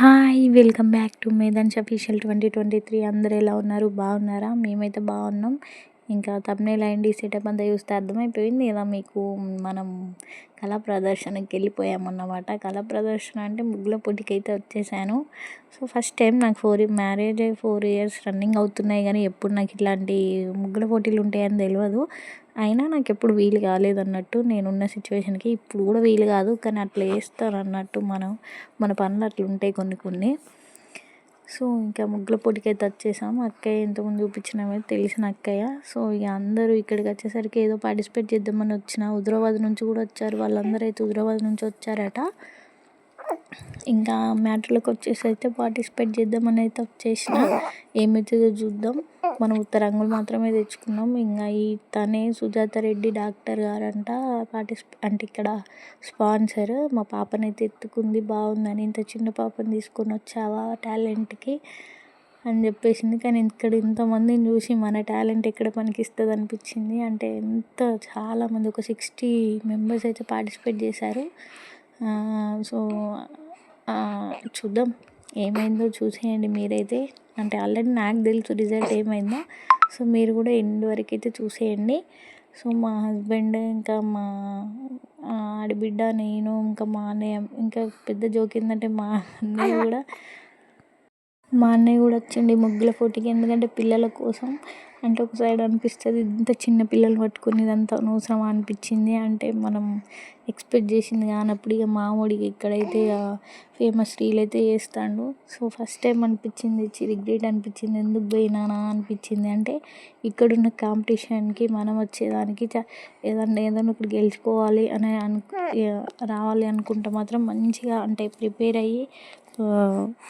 Hi welcome back to మేదన్స్ official twenty twenty three. అందరు ఎలా ఉన్నారు? బాగున్నారా? మేమైతే బాగున్నాం. ఇంకా తమ్నేల్ లైన్ సెటప్ అంతా చూస్తే అర్థమైపోయింది ఇలా మీకు మనం కళా ప్రదర్శనకి వెళ్ళిపోయామన్నమాట. కళా ప్రదర్శన అంటే ముగ్గుల పోటీకి అయితే వచ్చేసాను. సో ఫస్ట్ టైం నాకు ఫోర్ మ్యారేజ్ అయ్యి ఫోర్ ఇయర్స్ రన్నింగ్ అవుతున్నాయి కానీ ఎప్పుడు నాకు ఇట్లాంటి ముగ్గుల పోటీలు ఉంటాయని తెలియదు. అయినా నాకు ఎప్పుడు వీలు కాలేదు అన్నట్టు నేనున్న సిచ్యువేషన్కి ఇప్పుడు కూడా వీలు కాదు కానీ అట్లా చేస్తారు అన్నట్టు మనం మన పనులు అట్లా ఉంటాయి కొన్ని కొన్ని. సో ఇంకా ముగ్గుల పొడికైతే వచ్చేసాం అక్కయ్య ఇంతకుముందు చూపించినవి తెలిసిన అక్కయ్య. సో ఇక అందరూ ఇక్కడికి వచ్చేసరికి ఏదో పార్టిసిపేట్ చేద్దామని వచ్చిన హుదరాబాద్ నుంచి కూడా వచ్చారు. వాళ్ళందరూ అయితే హుదరాబాద్ నుంచి వచ్చారట. ఇంకా మ్యాటర్లకు వచ్చేసి అయితే పార్టిసిపేట్ చేద్దామని అయితే వచ్చేసిన ఏమవుతుందో చూద్దాం. మనం ఉత్తరంగులు మాత్రమే తెచ్చుకున్నాం. ఇంకా ఈ తనే సుజాత రెడ్డి డాక్టర్ గారంట పార్టిసిపే అంటే ఇక్కడ స్పాన్సర్. మా పాపనైతే ఎత్తుకుంది బాగుందని ఇంత చిన్న పాపని తీసుకొని వచ్చావా టాలెంట్కి అని చెప్పేసింది. కానీ ఇక్కడ ఇంతమందిని చూసి మన టాలెంట్ ఎక్కడ పనికిస్తుంది అనిపించింది అంటే ఎంత చాలామంది ఒక సిక్స్టీ మెంబర్స్ అయితే పార్టిసిపేట్ చేశారు. సో చూద్దాం. ఏమైందో చూసేయండి మీరైతే. అంటే ఆల్రెడీ నాకు తెలుసు రిజల్ట్ ఏమైందో. సో మీరు కూడా ఎండ్ వరకు అయితే చూసేయండి. సో మా హస్బెండ్ ఇంకా మా ఆడబిడ్డ నేను ఇంకా మా అన్నయ్య ఇంకా పెద్ద జోక్ ఏంటంటే మా అన్నయ్య కూడా మా అన్నయ్య కూడా వచ్చండి ముగ్గుల పోటీకి. ఎందుకంటే పిల్లల కోసం అంటే ఒక సైడ్ అనిపిస్తుంది ఇంత చిన్న పిల్లలు పట్టుకొని ఇదంతా అనవసరమా అనిపించింది. అంటే మనం ఎక్స్పెక్ట్ చేసింది కానప్పుడు ఇక మామూడిగా ఇక్కడైతే ఫేమస్ రీల్ అయితే చేస్తాడు సో ఫస్ట్ టైం అనిపించింది రిగ్రెట్ అనిపించింది ఎందుకు పోయినానా అనిపించింది. అంటే ఇక్కడున్న కాంపిటీషన్కి మనం వచ్చేదానికి ఏదన్నా ఏదైనా ఒకటి గెలుచుకోవాలి అని అను రావాలి అనుకుంటే మాత్రం మంచిగా అంటే ప్రిపేర్ అయ్యి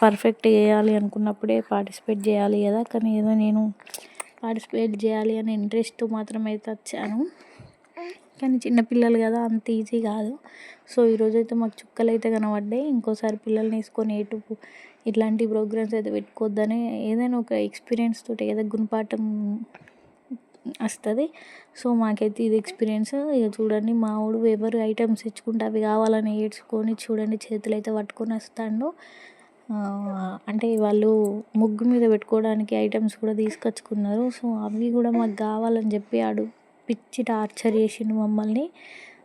పర్ఫెక్ట్ చేయాలి అనుకున్నప్పుడే పార్టిసిపేట్ చేయాలి కదా. కానీ ఏదో నేను పార్టిసిపేట్ చేయాలి అనే ఇంట్రెస్ట్తో మాత్రం అయితే వచ్చాను. కానీ చిన్నపిల్లలు కదా అంత ఈజీ కాదు. సో ఈరోజైతే మాకు చుక్కలు అయితే కనబడ్డాయి. ఇంకోసారి పిల్లల్ని వేసుకొని ఎటు ఇట్లాంటి ప్రోగ్రామ్స్ అయితే పెట్టుకోవద్దని ఏదైనా ఒక ఎక్స్పీరియన్స్ తోటి ఏదో గుణపాఠం వస్తుంది. సో మాకైతే ఇది ఎక్స్పీరియన్స్. ఇక చూడండి మా వాడు ఎవరు ఐటమ్స్ తెచ్చుకుంటే అవి కావాలని ఏడ్చుకొని చూడండి చేతులు అయితే పట్టుకొని వస్తాడు. అంటే వాళ్ళు ముగ్గు మీద పెట్టుకోవడానికి ఐటమ్స్ కూడా తీసుకొచ్చుకున్నారు. సో అవి కూడా మాకు కావాలని చెప్పి ఆడు పిచ్చి టార్చర్ చేసిండు మమ్మల్ని.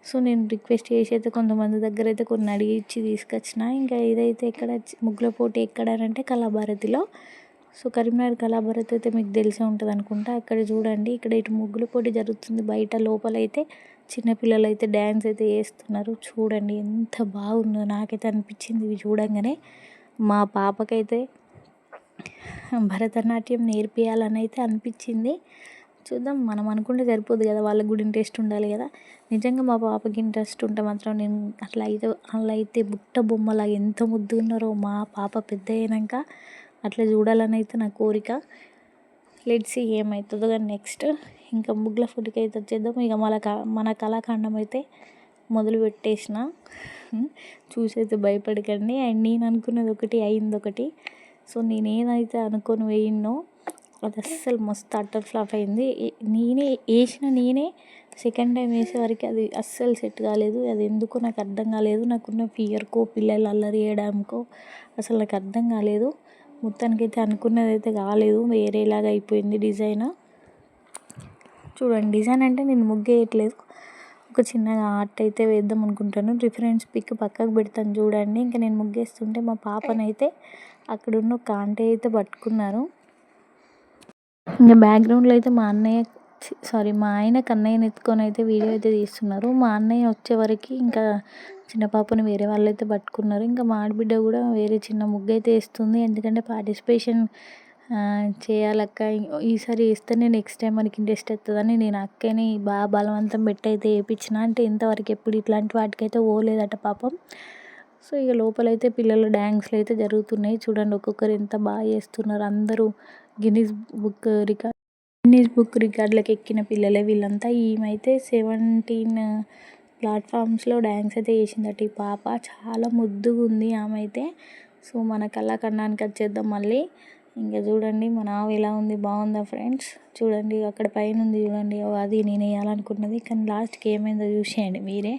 సో నేను రిక్వెస్ట్ చేసి అయితే కొంతమంది దగ్గర అయితే కొన్ని అడిగి ఇచ్చి తీసుకొచ్చిన. ఇంకా ఇదైతే ఎక్కడ ముగ్గుల పోటీ ఎక్కడ అంటే కళాభారతిలో. సో కరీంనగర్ కళాభారతి అయితే మీకు తెలిసే ఉంటుంది అనుకుంటా. అక్కడ చూడండి ఇక్కడ ఇటు ముగ్గుల పోటీ జరుగుతుంది. బయట లోపల అయితే చిన్నపిల్లలు అయితే డ్యాన్స్ అయితే వేస్తున్నారు చూడండి ఎంత బాగుందో నాకైతే అనిపించింది. ఇవి చూడంగానే మా పాపకైతే భరతనాట్యం నేర్పియాలని అయితే అనిపించింది. చూద్దాం మనం అనుకుంటే సరిపోదు కదా వాళ్ళకి కూడా ఇంట్రెస్ట్ ఉండాలి కదా. నిజంగా మా పాపకి ఇంట్రెస్ట్ ఉంటే మాత్రం నేను అట్లా అయితే అలా అయితే బుట్ట బొమ్మలా ఎంత ముద్దున్నారో మా పాప పెద్ద అయినాక అట్లా చూడాలని అయితే నా కోరిక. లెట్స్ ఏమవుతుందో కానీ నెక్స్ట్ ఇంకా ముగ్గుల ఫుడ్కి అయితే వచ్చేద్దాం. ఇక మన మన కళాఖండం అయితే మొదలు పెట్టేసిన. చూసైతే భయపడకండి. అండ్ నేను అనుకున్నది ఒకటి అయింది ఒకటి. సో నేను ఏదైతే అనుకొని వేయినో అది అస్సలు మస్తు అట్టర్ ఫ్లాప్ అయింది. నేనే వేసిన నేనే సెకండ్ టైం వేసేవరకు అది అస్సలు సెట్ కాలేదు. అది ఎందుకో నాకు అర్థం కాలేదు. నాకున్న ఫియర్కో పిల్లలు అల్లరి చేయడానికో అసలు నాకు అర్థం కాలేదు. మొత్తానికైతే అనుకున్నది అయితే కాలేదు. వేరేలాగా అయిపోయింది డిజైన్. చూడండి డిజైన్ అంటే నేను ముగ్గేయట్లేదు. ఒక చిన్నగా ఆర్ట్ అయితే వేద్దాం అనుకుంటాను. రిఫరెన్స్ పిక్ పక్కకు పెడతాను చూడండి. ఇంకా నేను ముగ్గేస్తుంటే మా పాపనైతే అక్కడున్న ఒక ఆంటీ అయితే పట్టుకున్నారు. ఇంకా బ్యాక్గ్రౌండ్లో అయితే మా అన్నయ్య సారీ మా ఆయన కన్నయ్యని ఎత్తుకొని అయితే వీడియో అయితే తీస్తున్నారు. మా అన్నయ్య వచ్చే వరకు ఇంకా చిన్న పాపని వేరే వాళ్ళు అయితే పట్టుకున్నారు. ఇంకా మా ఆడబిడ్డ కూడా వేరే చిన్న ముగ్గు అయితే వేస్తుంది. ఎందుకంటే పార్టిసిపేషన్ చేయాలక్క. ఈసారి వేస్తేనే నెక్స్ట్ టైం మనకి ఇంట్రెస్ట్ వస్తుందని నేను అక్కని బాగా బలవంతం పెట్టి అయితే వేయించిన. అంటే ఇంతవరకు ఎప్పుడు ఇట్లాంటి వాటికైతే పోలేదట పాపం. సో ఇక లోపలైతే పిల్లల డ్యాన్స్లు అయితే జరుగుతున్నాయి. చూడండి ఒక్కొక్కరు ఎంత బాగా చేస్తున్నారు. అందరూ Guinness book record Guinness book రికార్డులకు ఎక్కిన పిల్లలే వీళ్ళంతా. ఈమెయితే సెవెంటీన్ ప్లాట్ఫామ్స్లో డ్యాన్స్ అయితే చేసిందట ఈ పాప. చాలా ముద్దుగా ఉంది ఆమె అయితే. సో మన కళాఖండానికి వచ్చేద్దాం మళ్ళీ. ఇంకా చూడండి మా ఆవు ఎలా ఉంది బాగుందా ఫ్రెండ్స్? చూడండి అక్కడ పైన ఉంది చూడండి అది నేను వేయాలనుకున్నది. కానీ లాస్ట్కి ఏమైందో చూసేయండి మీరే.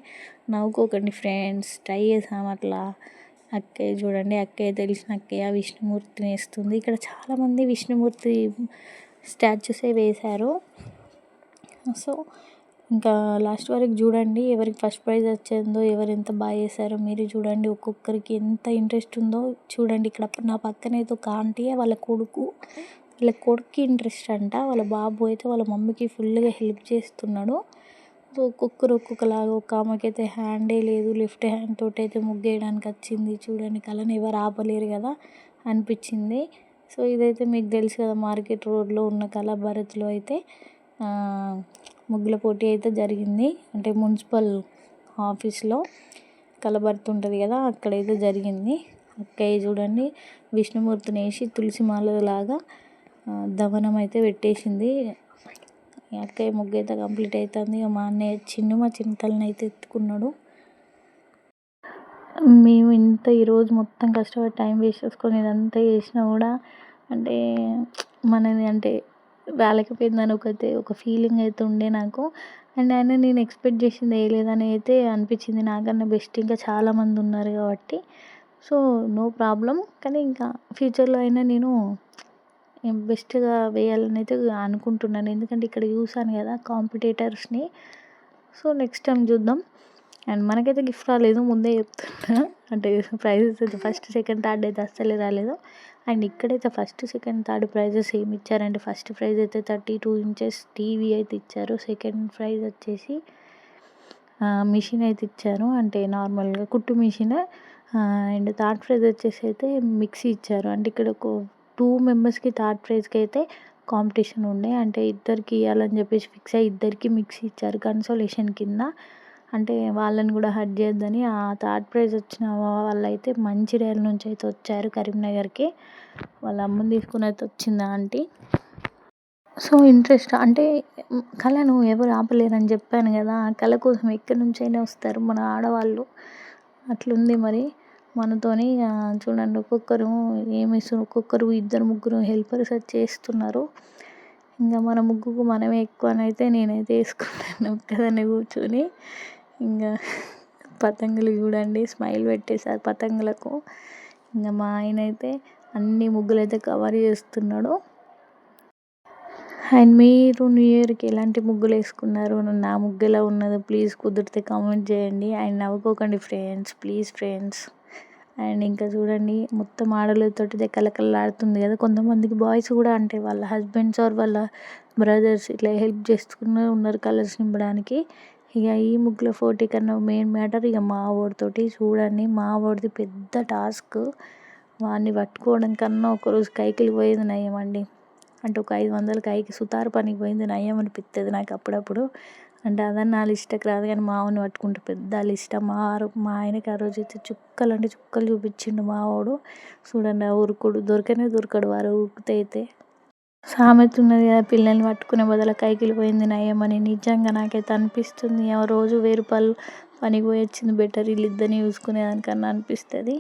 నవ్వుకోకండి ఫ్రెండ్స్ ట్రై చేసాము అట్లా. అక్కయ్య చూడండి అక్కయ్య తెలిసిన అక్కయ్య విష్ణుమూర్తిని వేస్తుంది. ఇక్కడ చాలామంది విష్ణుమూర్తి స్టాచ్యూసే వేశారు. సో ఇంకా లాస్ట్ వరకు చూడండి ఎవరికి ఫస్ట్ ప్రైజ్ వచ్చిందో ఎవరు ఎంత బాగా చేశారో మీరు చూడండి. ఒక్కొక్కరికి ఎంత ఇంట్రెస్ట్ ఉందో చూడండి. ఇక్కడ నా పక్కన అయితే ఒక ఆంటీ వాళ్ళ కొడుకు వాళ్ళ కొడుకు ఇంట్రెస్ట్ అంట. వాళ్ళ బాబు అయితే వాళ్ళ మమ్మీకి ఫుల్గా హెల్ప్ చేస్తున్నాడు. సో ఒక్కొక్కరు ఒక్కొక్కలాగా ఒక ఆమెకైతే హ్యాండే లేదు లెఫ్ట్ హ్యాండ్ తోటి అయితే ముగ్గేయడానికి వచ్చింది చూడండి. కళను ఎవరు ఆపలేరు కదా అనిపించింది. సో ఇదైతే మీకు తెలుసు కదా మార్కెట్ రోడ్లో ఉన్న కళ భరత్లో అయితే ముగ్గుల పోటీ అయితే జరిగింది. అంటే మున్సిపల్ ఆఫీస్లో కలబర్త్ ఉంటుంది కదా అక్కడైతే జరిగింది. అక్కయ్య చూడండి విష్ణుమూర్తిని వేసి తులసి మాలలాగా దవనం అయితే పెట్టేసింది. అక్కయ్య ముగ్గు అయితే కంప్లీట్ అవుతుంది మా అన్నయ్య చిన్ను మా చింతలను అయితే ఎత్తుకున్నాడు. మేము ఇంత ఈరోజు మొత్తం కష్టపడి టైం వేస్ట్ చేసుకొని ఇదంతా చేసినా కూడా అంటే మనది అంటే రాలేకపోయిందని ఒకతే ఒక ఫీలింగ్ అయితే ఉండే నాకు. అండ్ ఆయన నేను ఎక్స్పెక్ట్ చేసింది వేయలేదని అయితే అనిపించింది నాకన్నా బెస్ట్ ఇంకా చాలామంది ఉన్నారు కాబట్టి. సో నో ప్రాబ్లం కానీ ఇంకా ఫ్యూచర్లో అయినా నేను బెస్ట్గా వేయాలని అయితే అనుకుంటున్నాను. ఎందుకంటే ఇక్కడ చూసాను కదా కాంపిటేటర్స్ని సో నెక్స్ట్ టైం చూద్దాం. అండ్ మనకైతే గిఫ్ట్ రాలేదు ముందే చెప్తున్నా. అంటే ప్రైజెస్ అయితే ఫస్ట్ సెకండ్ థర్డ్ అయితే అస్సలే రాలేదు. అండ్ ఇక్కడైతే ఫస్ట్ సెకండ్ థర్డ్ ప్రైజెస్ ఏమి ఇచ్చారంటే ఫస్ట్ ప్రైజ్ అయితే థర్టీ టూ ఇంచెస్ టీవీ అయితే ఇచ్చారు. సెకండ్ ప్రైజ్ వచ్చేసి మిషన్ అయితే ఇచ్చారు. అంటే నార్మల్గా కుట్టు మిషన్ అండ్ థర్డ్ ప్రైజ్ వచ్చేసి అయితే మిక్సీ ఇచ్చారు. అంటే ఇక్కడ ఒక టూ మెంబర్స్కి థర్డ్ ప్రైజ్కి అయితే కాంపిటీషన్ ఉండే. అంటే ఇద్దరికి ఇవ్వాలని చెప్పేసి ఫిక్స్ అయ్యి ఇద్దరికి మిక్సీ ఇచ్చారు కన్సోలేషన్ కింద. అంటే వాళ్ళని కూడా హర్ట్ చేయొద్దని ఆ థర్డ్ ప్రైజ్ వచ్చిన వాళ్ళైతే మంచిర్యాల నుంచి అయితే వచ్చారు కరీంనగర్కి. వాళ్ళ అమ్మని తీసుకుని అయితే వచ్చింది ఆంటీ. సో ఇంట్రెస్ట్ అంటే కళను ఎవరు ఆపలేరని చెప్పాను కదా ఆ కళ కోసం ఎక్కడి నుంచైనా వస్తారు మన ఆడవాళ్ళు. అట్లుంది మరి. మనతోని చూడండి ఒక్కొక్కరు ఏమి ఒక్కొక్కరు ఇద్దరు ముగ్గురు హెల్పర్స్ అది చేస్తున్నారు. ఇంకా మన ముగ్గుకు మనమే ఎక్కువనైతే నేనైతే వేసుకుంటాను ఒక్కదాన్ని కూర్చొని. ఇంకా పతంగులు చూడండి స్మైల్ పెట్టేశారు పతంగులకు. ఇంకా మా ఆయన అయితే అన్ని ముగ్గులు అయితే కవర్ చేస్తున్నాడు. అండ్ మీరు న్యూ ఇయర్కి ఎలాంటి ముగ్గులు వేసుకున్నారు? నా ముగ్గు ఎలా ఉన్నదో ప్లీజ్ కుదిరితే కామెంట్ చేయండి. అండ్ నవ్వుకోకండి ఫ్రెండ్స్ ప్లీజ్ ఫ్రెండ్స్. అండ్ ఇంకా చూడండి మొత్తం ఆడలతోటి కలకలలాడుతుంది కదా. కొంతమందికి బాయ్స్ కూడా అంటే వాళ్ళ హస్బెండ్స్ ఆర్ వాళ్ళ బ్రదర్స్ ఇట్లా హెల్ప్ చేస్తూనే ఉన్నారు కలర్స్ నింపడానికి. ఇక ఈ ముగ్గుల పోటీ కన్నా మెయిన్ మ్యాటర్ ఇక మా వాడితోటి చూడండి. మా వాడిది పెద్ద టాస్క్. వాడిని పట్టుకోవడం కన్నా ఒకరోజు కైకిలి పోయేది నయం అంటే ఒక ఐదు వందల కైకి సుతారు పనికి పోయింది నయం అనిపిస్తుంది నాకు అప్పుడప్పుడు. అంటే అదన్నా నా ఇష్టకు రాదు కానీ మావని పట్టుకుంటే పెద్ద వాళ్ళ ఇష్టం మా మా ఆయనకి ఆ రోజు అయితే చుక్కలు అంటే చుక్కలు చూపించిండు మావాడు చూడండి ఆ ఉరుకుడు దొరకనే దొరకడు వారు ఉరికితే అయితే. సామెత ఉన్నది కదా పిల్లల్ని పట్టుకునే బదులు కైకిలిపోయింది నయమని నిజంగా నాకైతే అనిపిస్తుంది. ఆ రోజు వెయ్యి రూపాయలు పనికి పోయి వచ్చింది బెటర్ వీళ్ళిద్దరిని చూసుకునేదానికన్నా అనిపిస్తుంది.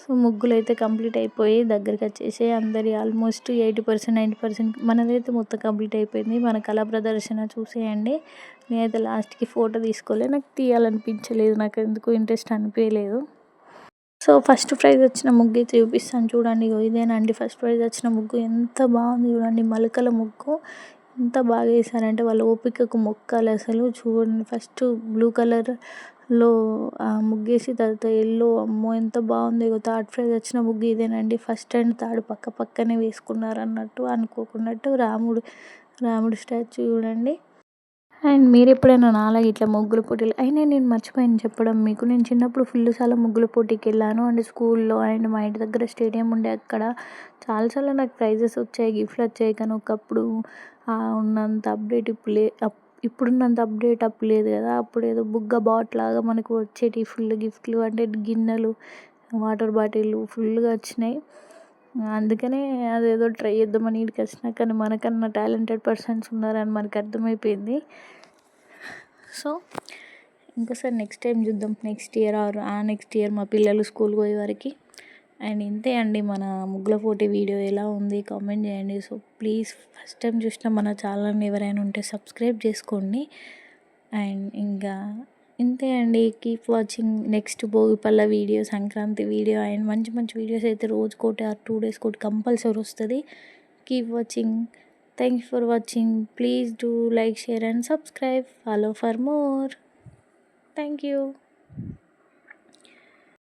సో ముగ్గులు అయితే కంప్లీట్ అయిపోయి దగ్గరికి వచ్చేసి అందరి almost eighty percent ninety percent మనదైతే మొత్తం కంప్లీట్ అయిపోయింది. మన కళా ప్రదర్శన చూసేయండి. నేనైతే లాస్ట్కి ఫోటో తీసుకోలే. నాకు తీయాలనిపించలేదు. నాకు ఎందుకు ఇంట్రెస్ట్ అనిపించలేదు. సో ఫస్ట్ ప్రైజ్ వచ్చిన ముగ్గు అయితే చూపిస్తాను. చూడండి ఇదేనండి ఫస్ట్ ప్రైజ్ వచ్చిన ముగ్గు. ఎంత బాగుంది చూడండి మలకల ముగ్గు. ఎంత బాగా వేసారంటే వాళ్ళ ఓపికకు మొక్కాలి అసలు. చూడండి ఫస్ట్ బ్లూ కలర్లో ముగ్గేసి తర్వాత ఎల్లో అమ్మో ఎంత బాగుంది ఇగో థర్డ్ ప్రైజ్ వచ్చిన ముగ్గు ఇదేనండి. ఫస్ట్ అండ్ థర్డ్ పక్క పక్కనే వేసుకున్నారు అన్నట్టు అనుకోకున్నట్టు రాముడు రాముడు స్టాచ్యూ చూడండి. అండ్ మీరు ఎప్పుడైనా నాలాగా ఇట్లా ముగ్గుల పోటీలు అయినా నేను మర్చిపోయాను చెప్పడం మీకు. నేను చిన్నప్పుడు ఫుల్ చాలా ముగ్గుల పోటీకి వెళ్ళాను అండ్ స్కూల్లో అండ్ మా ఇంటి దగ్గర స్టేడియం ఉండే అక్కడ చాలాసార్లు నాకు ప్రైజెస్ వచ్చాయి గిఫ్ట్లు వచ్చాయి. కానీ ఒకప్పుడు ఉన్నంత అప్డేట్ ఇప్పుడు లే ఇప్పుడున్నంత అప్డేట్ అప్పుడు లేదు కదా. అప్పుడు ఏదో బుగ్గ బాట్ లాగా మనకు వచ్చేటి ఫుల్ గిఫ్ట్లు అంటే గిన్నెలు వాటర్ బాటిల్ ఫుల్గా వచ్చినాయి. అందుకనే అదేదో ట్రై చేద్దామని ఇక్కడికి వచ్చినా కానీ మనకన్నా టాలెంటెడ్ పర్సన్స్ ఉన్నారని మనకు అర్థమైపోయింది. సో ఇంకోసారి నెక్స్ట్ టైం చూద్దాం. నెక్స్ట్ ఇయర్ ఆర్ ఆ నెక్స్ట్ ఇయర్ మా పిల్లలు స్కూల్కి పోయే వరకు. అండ్ ఇంతే అండి మన ముగ్గుల పోటీ వీడియో ఎలా ఉంది కామెంట్ చేయండి. సో ప్లీజ్ ఫస్ట్ టైం చూసిన మన ఛానల్ని ఎవరైనా ఉంటే సబ్స్క్రైబ్ చేసుకోండి. అండ్ ఇంకా ఇంతే అండి. కీప్ వాచింగ్ నెక్స్ట్ భోగిపల్ల వీడియో సంక్రాంతి వీడియో అండ్ మంచి మంచి వీడియోస్ అయితే రోజుకోటి ఆర్ టూ డేస్ కోటి కంపల్సరీ వస్తుంది. Keep watching thank you for watching please do like share and subscribe follow for more thank you